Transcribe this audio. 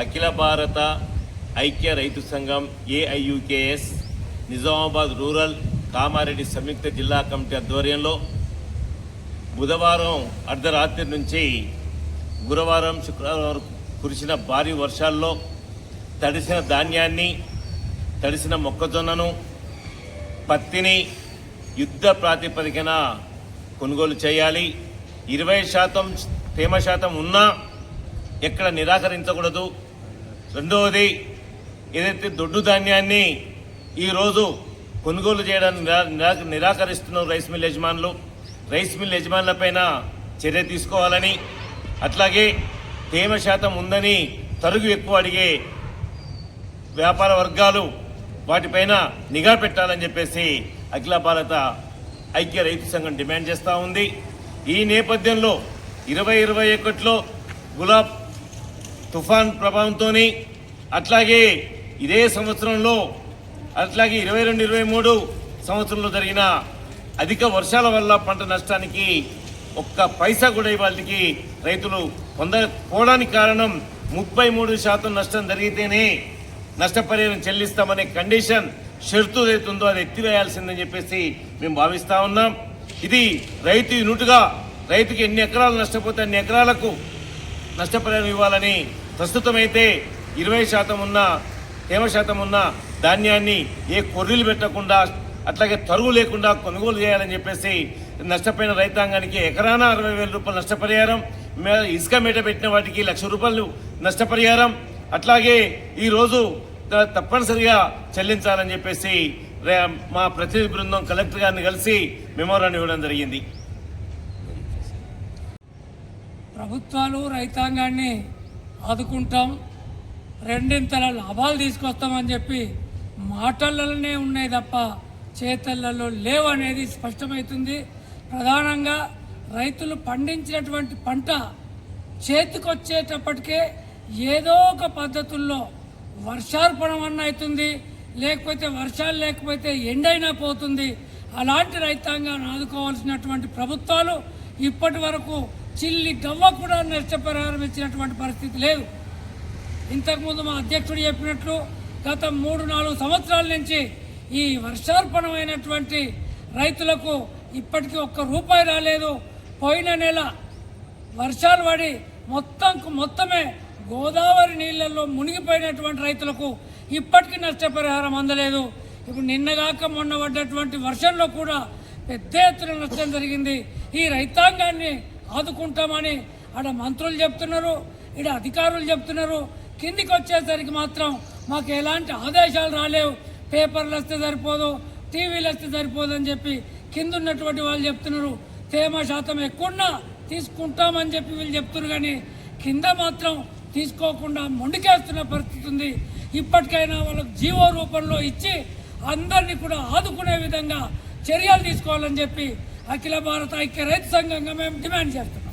అఖిల భారత ఐక్య రైతు Sangham AIUKS Nizamabad rural Kamareddy సంయుక్త జిల్లా కమిటీ ఆధ్వర్యంలో బుధవారం అర్ధరాత్రి నుంచి గురువారం శుక్రవారం కురిసిన భారీ వర్షాల్లో తడిసిన ధాన్యాన్ని తడిసిన మొక్కజొన్నను పత్తిని యుద్ధ ప్రాతిపదికన కొనుగోలు చేయాలి. ఇరవై శాతం తేమ శాతం ఉన్నా ఎక్కడ నిరాకరించకూడదు. రెండవది ఏదైతే దొడ్డు ధాన్యాన్ని ఈరోజు కొనుగోలు చేయడానికి నిరాకరిస్తున్నారు నిరాకరిస్తున్న రైస్ మిల్ యజమానులు రైస్ మిల్ యజమానులపైన చర్య తీసుకోవాలని అట్లాగే తేమ శాతం ఉందని తరుగు ఎక్కువ అడిగే వ్యాపార వర్గాలు వాటిపైన నిఘా పెట్టాలని చెప్పేసి అఖిల భారత ఐక్య రైతు సంఘం డిమాండ్ చేస్తూ ఉంది. ఈ నేపథ్యంలో ఇరవై ఇరవై ఒకటిలో గులాబ్ తుఫాన్ ప్రభావంతో అట్లాగే ఇదే సంవత్సరంలో అట్లాగే ఇరవై రెండు ఇరవై మూడు సంవత్సరంలో జరిగిన అధిక వర్షాల వల్ల పంట నష్టానికి ఒక్క పైసా కూడా వాళ్ళకి రైతులు పొందకపోవడానికి కారణం ముప్పై మూడు శాతం నష్టం జరిగితేనే నష్టపరిహారం చెల్లిస్తామనే కండిషన్ షరతు ఏదైతుందో అది ఎత్తివేయాల్సిందని చెప్పేసి మేము భావిస్తా ఉన్నాం. ఇది రైతు యూనిట్గా రైతుకి ఎన్ని ఎకరాలు నష్టపోతే అన్ని ఎకరాలకు నష్టపరిహారం ఇవ్వాలని ప్రస్తుతం అయితే ఇరవై శాతం ఉన్న తేమ శాతం ఉన్న ధాన్యాన్ని ఏ కొర్రీలు పెట్టకుండా అట్లాగే తరువు లేకుండా కొనుగోలు చేయాలని చెప్పేసి నష్టపోయిన రైతాంగానికి ఎకరాన అరవై వేల రూపాయలు నష్టపరిహారం ఇసుక మేట పెట్టిన వాటికి లక్ష రూపాయలు నష్టపరిహారం అట్లాగే ఈరోజు తప్పనిసరిగా చెల్లించాలని చెప్పేసి మా ప్రతినిధి బృందం కలెక్టర్ గారిని కలిసి మెమోరాన్ని ఇవ్వడం జరిగింది. ప్రభుత్వాలు రైతాంగాన్ని ఆదుకుంటాం. రెండింతల లాభాలు తీసుకొస్తామని చెప్పి మాటలలోనే ఉన్నాయి తప్ప చేతలలో లేవు అనేది స్పష్టమవుతుంది. ప్రధానంగా రైతులు పండించినటువంటి పంట చేతికొచ్చేటప్పటికే ఏదో ఒక పద్ధతుల్లో వర్షార్పణం అన్న అవుతుంది. లేకపోతే వర్షాలు లేకపోతే ఎండైనా పోతుంది. అలాంటి రైతాంగాన్ని ఆదుకోవాల్సినటువంటి ప్రభుత్వాలు ఇప్పటి వరకు చిల్లి గవ్వ కూడా నష్టపరిహారం ఇచ్చినటువంటి పరిస్థితి లేదు. ఇంతకుముందు మా అధ్యక్షుడు చెప్పినట్లు గత మూడు నాలుగు సంవత్సరాల నుంచి ఈ వర్షార్పణమైనటువంటి రైతులకు ఇప్పటికీ ఒక్క రూపాయి రాలేదు. పోయిన నెల వర్షాలు పడి మొత్తం మొత్తమే గోదావరి నీళ్ళల్లో మునిగిపోయినటువంటి రైతులకు ఇప్పటికీ నష్టపరిహారం అందలేదు. ఇప్పుడు నిన్నగాక మొన్న పడ్డటువంటి వర్షంలో కూడా పెద్ద ఎత్తున నష్టం జరిగింది. ఈ రైతాంగాన్ని ఆదుకుంటామని ఆడ మంత్రులు చెప్తున్నారు ఇక్కడ అధికారులు చెప్తున్నారు. కిందికి వచ్చేసరికి మాత్రం మాకు ఎలాంటి ఆదేశాలు రాలేవు. పేపర్లు వస్తే సరిపోదు టీవీలు వస్తే సరిపోదు అని చెప్పి కింద ఉన్నటువంటి వాళ్ళు చెప్తున్నారు. తేమ శాతం ఎక్కువన్నా తీసుకుంటామని చెప్పి వీళ్ళు చెప్తున్నారు కానీ కింద మాత్రం తీసుకోకుండా మొండికేస్తున్న పరిస్థితి ఉంది. ఇప్పటికైనా వాళ్ళకు జీవో రూపంలో ఇచ్చి అందరినీ కూడా ఆదుకునే విధంగా చర్యలు తీసుకోవాలని చెప్పి అఖిల భారత ఐక్య రైతు సంఘంగా మేము డిమాండ్ చేస్తాం.